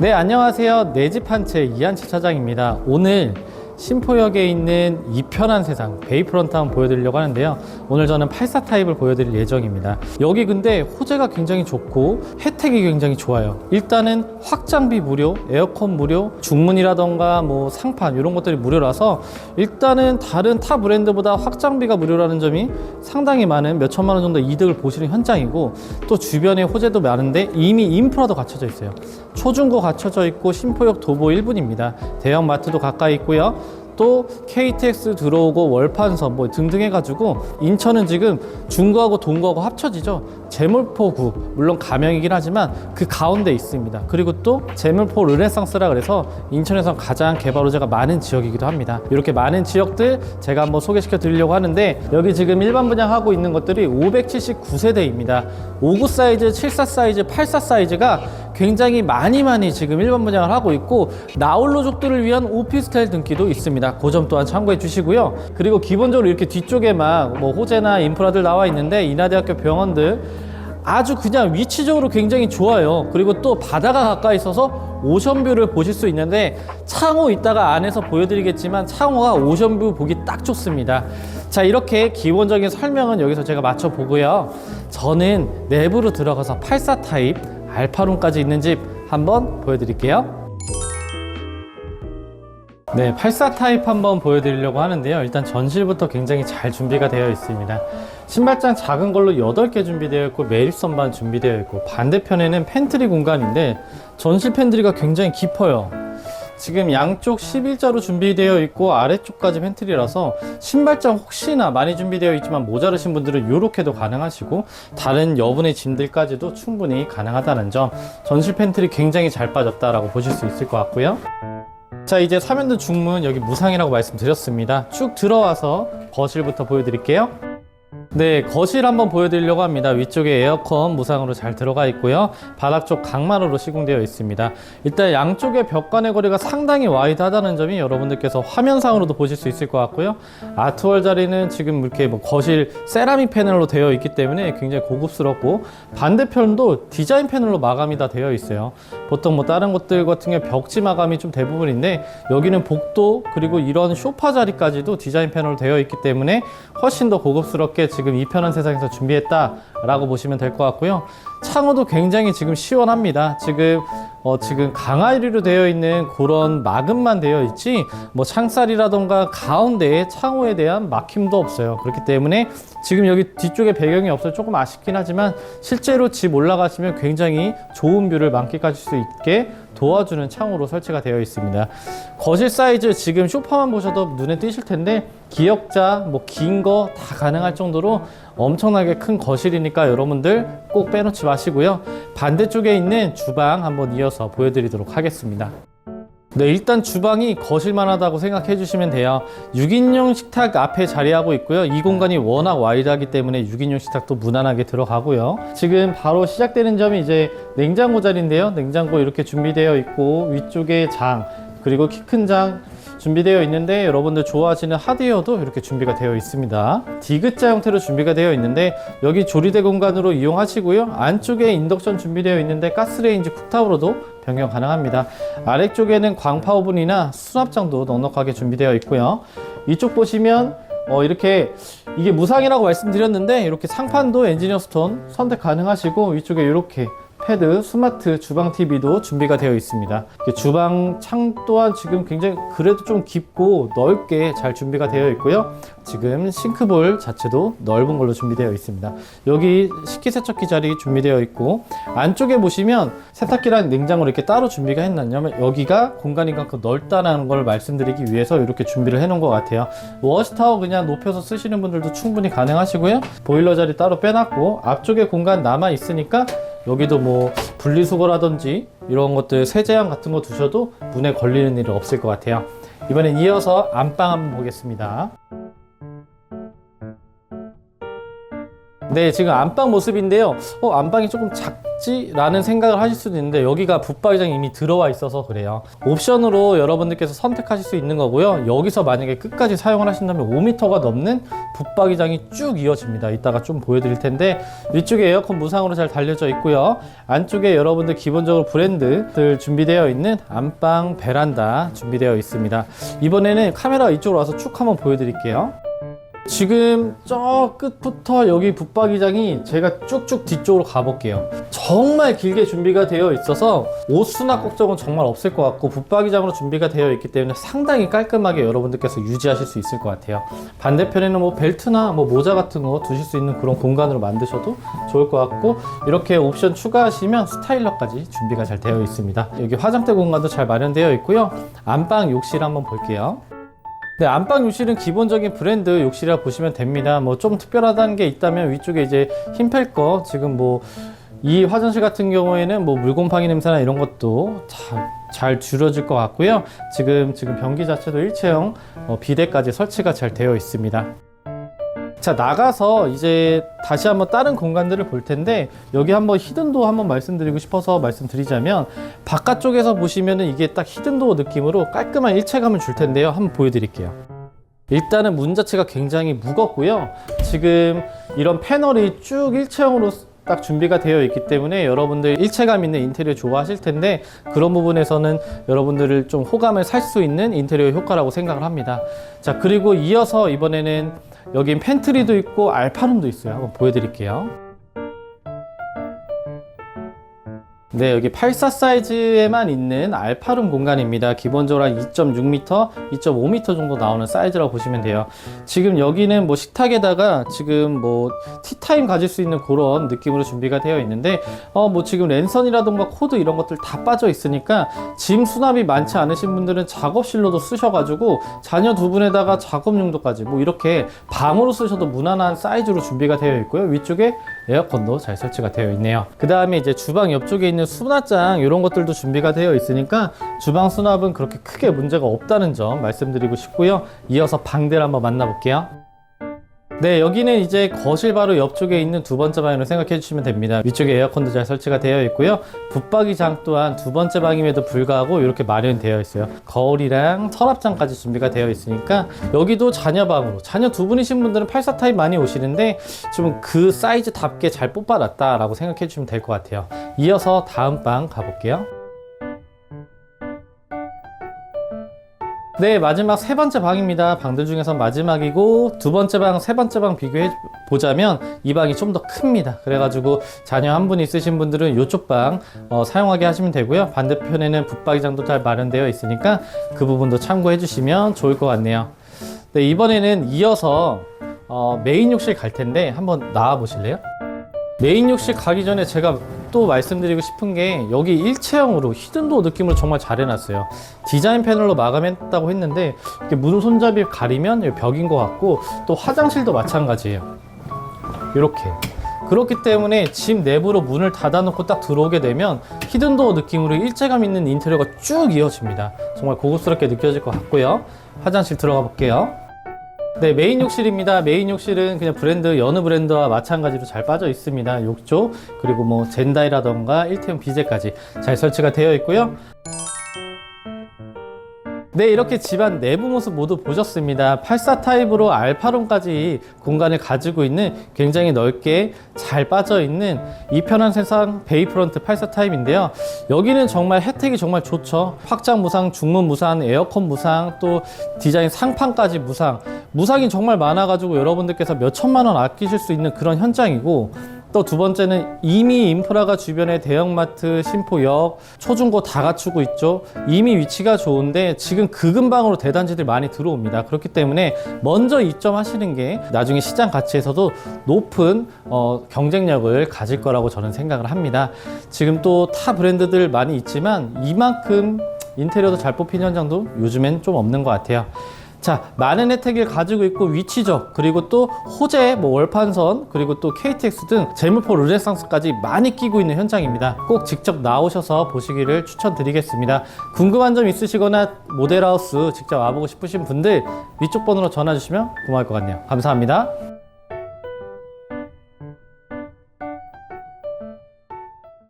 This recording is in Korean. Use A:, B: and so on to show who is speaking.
A: 네, 안녕하세요. 내 집 한 채 이한치 차장입니다. 오늘 신포역에 있는 이 편한 세상 베이프런트 한번 보여드리려고 하는데요. 오늘 저는 84 타입을 보여드릴 예정입니다. 여기 근데 호재가 굉장히 좋고 혜택이 굉장히 좋아요. 일단은 확장비 무료, 에어컨 무료, 중문이라던가 뭐 상판 이런 것들이 무료라서 일단은 다른 타 브랜드보다 확장비가 무료라는 점이 상당히 많은 몇 천만 원 정도 이득을 보시는 현장이고 또 주변에 호재도 많은데 이미 인프라도 갖춰져 있어요. 초중고 갖춰져 있고 신포역 도보 1분입니다. 대형 마트도 가까이 있고요. 또 KTX 들어오고 월판선 뭐 등등 해가지고 인천은 지금 중구하고 동구하고 합쳐지죠. 제물포구 물론 가명이긴 하지만 그 가운데 있습니다. 그리고 또 제물포 르네상스라 그래서 인천에서 가장 개발 호재가 많은 지역이기도 합니다. 이렇게 많은 지역들 제가 한번 소개시켜 드리려고 하는데 여기 지금 일반 분양하고 있는 것들이 579세대입니다. 59 사이즈, 74 사이즈, 84 사이즈가 굉장히 많이 많이 지금 일반 분양을 하고 있고 나홀로족들을 위한 오피스텔 등기도 있습니다. 그 점 또한 참고해 주시고요. 그리고 기본적으로 이렇게 뒤쪽에 막 뭐 호재나 인프라들 나와 있는데 인하대학교 병원들 아주 그냥 위치적으로 굉장히 좋아요. 그리고 또 바다가 가까이 있어서 오션뷰를 보실 수 있는데 창호 이따가 안에서 보여드리겠지만 창호가 오션뷰 보기 딱 좋습니다. 자 이렇게 기본적인 설명은 여기서 제가 맞춰 보고요. 저는 내부로 들어가서 84 타입 알파룸까지 있는 집 한번 보여드릴게요. 네, 84 타입 한번 보여드리려고 하는데요. 일단 전실부터 굉장히 잘 준비가 되어 있습니다. 신발장 작은 걸로 8개 준비되어 있고 매립 선반 준비되어 있고 반대편에는 팬트리 공간인데 전실 팬트리가 굉장히 깊어요. 지금 양쪽 11자로 준비되어 있고 아래쪽까지 팬트리라서 신발장 혹시나 많이 준비되어 있지만 모자르신 분들은 이렇게도 가능하시고 다른 여분의 짐들까지도 충분히 가능하다는 점 전실 팬트리 굉장히 잘 빠졌다라고 보실 수 있을 것 같고요. 자 이제 사면도 중문 여기 무상이라고 말씀드렸습니다. 쭉 들어와서 거실부터 보여드릴게요 네 거실 한번 보여드리려고 합니다. 위쪽에 에어컨 무상으로 잘 들어가 있고요. 바닥 쪽 강마루로 시공되어 있습니다. 일단 양쪽의 벽 간의 거리가 상당히 와이드하다는 점이 여러분들께서 화면상으로도 보실 수 있을 것 같고요. 아트월 자리는 지금 이렇게 뭐 거실 세라믹 패널로 되어 있기 때문에 굉장히 고급스럽고 반대편도 디자인 패널로 마감이 다 되어 있어요. 보통 뭐 다른 곳들 같은 경우 벽지 마감이 좀 대부분인데 여기는 복도 그리고 이런 소파 자리까지도 디자인 패널로 되어 있기 때문에 훨씬 더 고급스럽게 지금 이 편한 세상에서 준비했다라고 보시면 될 것 같고요. 창호도 굉장히 지금 시원합니다. 지금 어, 지금 강화유리로 되어 있는 그런 마금만 되어 있지 뭐 창살이라던가 가운데에 창호에 대한 막힘도 없어요. 그렇기 때문에 지금 여기 뒤쪽에 배경이 없어서 조금 아쉽긴 하지만 실제로 집 올라가시면 굉장히 좋은 뷰를 만끽하실 수 있게 도와주는 창호로 설치가 되어 있습니다. 거실 사이즈 지금 쇼파만 보셔도 눈에 띄실 텐데 기역자 뭐 긴 거 다 가능할 정도로 엄청나게 큰 거실이니까 여러분들 꼭 빼놓지 마시고요. 반대쪽에 있는 주방 한번 이어서 보여드리도록 하겠습니다. 네, 일단 주방이 거실만 하다고 생각해 주시면 돼요. 6인용 식탁 앞에 자리하고 있고요. 이 공간이 워낙 와이드하기 때문에 6인용 식탁도 무난하게 들어가고요. 지금 바로 시작되는 점이 이제 냉장고 자리인데요. 냉장고 이렇게 준비되어 있고 위쪽에 장, 그리고 키 큰 장 준비되어 있는데 여러분들 좋아하시는 하드웨어도 이렇게 준비가 되어 있습니다. 디귿자 형태로 준비가 되어 있는데 여기 조리대 공간으로 이용하시고요. 안쪽에 인덕션 준비되어 있는데 가스레인지 쿡탑으로도 변경 가능합니다. 아래쪽에는 광파 오븐이나 수납장도 넉넉하게 준비되어 있고요. 이쪽 보시면 어, 이렇게 이게 무상이라고 말씀드렸는데 이렇게 상판도 엔지니어 스톤 선택 가능하시고 위쪽에 이렇게 패드, 스마트 주방 TV도 준비가 되어 있습니다. 주방 창 또한 지금 굉장히 그래도 좀 깊고 넓게 잘 준비가 되어 있고요. 지금 싱크볼 자체도 넓은 걸로 준비되어 있습니다. 여기 식기세척기 자리 준비되어 있고 안쪽에 보시면 세탁기랑 냉장고 이렇게 따로 준비가 했냐면 여기가 공간이 그만큼 넓다는 걸 말씀드리기 위해서 이렇게 준비를 해놓은 것 같아요. 워시타워 그냥 높여서 쓰시는 분들도 충분히 가능하시고요. 보일러 자리 따로 빼놨고 앞쪽에 공간 남아 있으니까 여기도 뭐 분리수거라든지 이런 것들 세제양 같은 거 두셔도 문에 걸리는 일은 없을 것 같아요. 이번엔 이어서 안방 한번 보겠습니다. 네, 지금 안방 모습인데요. 어, 안방이 조금 작지 라는 생각을 하실 수도 있는데 여기가 붙박이장이 이미 들어와 있어서 그래요. 옵션으로 여러분들께서 선택하실 수 있는 거고요. 여기서 만약에 끝까지 사용을 하신다면 5m가 넘는 붙박이장이 쭉 이어집니다. 이따가 좀 보여드릴 텐데 위쪽에 에어컨 무상으로 잘 달려져 있고요. 안쪽에 여러분들 기본적으로 브랜드들 준비되어 있는 안방 베란다 준비되어 있습니다. 이번에는 카메라 이쪽으로 와서 쭉 한번 보여드릴게요. 지금 저 끝부터 여기 붙박이장이 제가 쭉쭉 뒤쪽으로 가볼게요. 정말 길게 준비가 되어 있어서 옷 수납 걱정은 정말 없을 것 같고 붙박이장으로 준비가 되어 있기 때문에 상당히 깔끔하게 여러분들께서 유지하실 수 있을 것 같아요. 반대편에는 뭐 벨트나 뭐 모자 같은 거 두실 수 있는 그런 공간으로 만드셔도 좋을 것 같고 이렇게 옵션 추가하시면 스타일러까지 준비가 잘 되어 있습니다. 여기 화장대 공간도 잘 마련되어 있고요. 안방 욕실 한번 볼게요. 네, 안방 욕실은 기본적인 브랜드 욕실이라 보시면 됩니다. 뭐 좀 특별하다는 게 있다면 위쪽에 이제 힘펠 거 지금 뭐 이 화장실 같은 경우에는 뭐 물곰팡이 냄새나 이런 것도 잘, 잘 줄여질 것 같고요. 지금 지금 변기 자체도 일체형 어, 비대까지 설치가 잘 되어 있습니다. 자 나가서 이제 다시 한번 다른 공간들을 볼 텐데 여기 한번 히든도어 한번 말씀드리고 싶어서 말씀드리자면 바깥쪽에서 보시면은 이게 딱 히든도어 느낌으로 깔끔한 일체감을 줄 텐데요. 한번 보여드릴게요. 일단은 문 자체가 굉장히 무겁고요. 지금 이런 패널이 쭉 일체형으로 딱 준비가 되어 있기 때문에 여러분들 일체감 있는 인테리어 좋아하실 텐데 그런 부분에서는 여러분들을 좀 호감을 살 수 있는 인테리어 효과라고 생각을 합니다. 자 그리고 이어서 이번에는 여긴 팬트리도 있고 알파룸도 있어요. 한번 보여드릴게요. 네, 여기 84 사이즈에만 있는 알파룸 공간입니다. 기본적으로 한 2.6m, 2.5m 정도 나오는 사이즈라고 보시면 돼요. 지금 여기는 뭐 식탁에다가 지금 뭐 티타임 가질 수 있는 그런 느낌으로 준비가 되어 있는데, 어, 뭐 지금 랜선이라던가 코드 이런 것들 다 빠져 있으니까 짐 수납이 많지 않으신 분들은 작업실로도 쓰셔가지고 자녀 두 분에다가 작업 용도까지 뭐 이렇게 방으로 쓰셔도 무난한 사이즈로 준비가 되어 있고요. 위쪽에 에어컨도 잘 설치가 되어 있네요. 그 다음에 이제 주방 옆쪽에 있는 수납장 이런 것들도 준비가 되어 있으니까 주방 수납은 그렇게 크게 문제가 없다는 점 말씀드리고 싶고요. 이어서 방대를 한번 만나볼게요. 네, 여기는 이제 거실 바로 옆쪽에 있는 두 번째 방으로 생각해 주시면 됩니다. 위쪽에 에어컨도 잘 설치가 되어 있고요. 붙박이장 또한 두 번째 방임에도 불구하고 이렇게 마련되어 있어요. 거울이랑 서랍장까지 준비가 되어 있으니까 여기도 자녀 방으로 자녀 두 분이신 분들은 84 타입 많이 오시는데 좀 그 사이즈답게 잘 뽑아놨다라고 생각해 주시면 될 것 같아요. 이어서 다음 방 가볼게요. 네, 마지막 세 번째 방입니다. 방들 중에서 마지막이고 두 번째 방, 세 번째 방 비교해 보자면 이 방이 좀 더 큽니다. 그래가지고 자녀 한 분 있으신 분들은 이쪽 방 어, 사용하게 하시면 되고요. 반대편에는 붙박이장도 잘 마련되어 있으니까 그 부분도 참고해 주시면 좋을 것 같네요. 네, 이번에는 이어서 어, 메인 욕실 갈 텐데 한번 나와 보실래요? 메인 욕실 가기 전에 제가 또 말씀드리고 싶은 게 여기 일체형으로 히든도어 느낌으로 정말 잘 해놨어요. 디자인 패널로 마감했다고 했는데 이렇게 문 손잡이 가리면 벽인 것 같고 또 화장실도 마찬가지예요. 이렇게. 그렇기 때문에 집 내부로 문을 닫아놓고 딱 들어오게 되면 히든도어 느낌으로 일체감 있는 인테리어가 쭉 이어집니다. 정말 고급스럽게 느껴질 것 같고요. 화장실 들어가 볼게요. 네, 메인 욕실입니다. 메인 욕실은 그냥 브랜드, 여느 브랜드와 마찬가지로 잘 빠져 있습니다. 욕조, 그리고 뭐 젠다이라던가 일태형 비제까지 잘 설치가 되어 있고요. 네, 이렇게 집안 내부 모습 모두 보셨습니다. 84 타입으로 알파룸까지 공간을 가지고 있는 굉장히 넓게 잘 빠져 있는 이 편한 세상 베이프런트 84 타입인데요. 여기는 정말 혜택이 정말 좋죠. 확장 무상, 중문 무상, 에어컨 무상, 또 디자인 상판까지 무상. 무상이 정말 많아가지고 여러분들께서 몇 천만 원 아끼실 수 있는 그런 현장이고 또 두 번째는 이미 인프라가 주변에 대형마트, 심포역, 초중고 다 갖추고 있죠. 이미 위치가 좋은데 지금 그 근방으로 대단지들 많이 들어옵니다. 그렇기 때문에 먼저 입점하시는 게 나중에 시장 가치에서도 높은 어, 경쟁력을 가질 거라고 저는 생각을 합니다. 지금 또 타 브랜드들 많이 있지만 이만큼 인테리어도 잘 뽑힌 현장도 요즘엔 좀 없는 것 같아요. 자, 많은 혜택을 가지고 있고 위치적 그리고 또 호재, 뭐 월판선 그리고 또 KTX 등 재물포 르네상스까지 많이 끼고 있는 현장입니다. 꼭 직접 나오셔서 보시기를 추천드리겠습니다. 궁금한 점 있으시거나 모델하우스 직접 와보고 싶으신 분들 위쪽 번호로 전화 주시면 고마울 것 같네요. 감사합니다.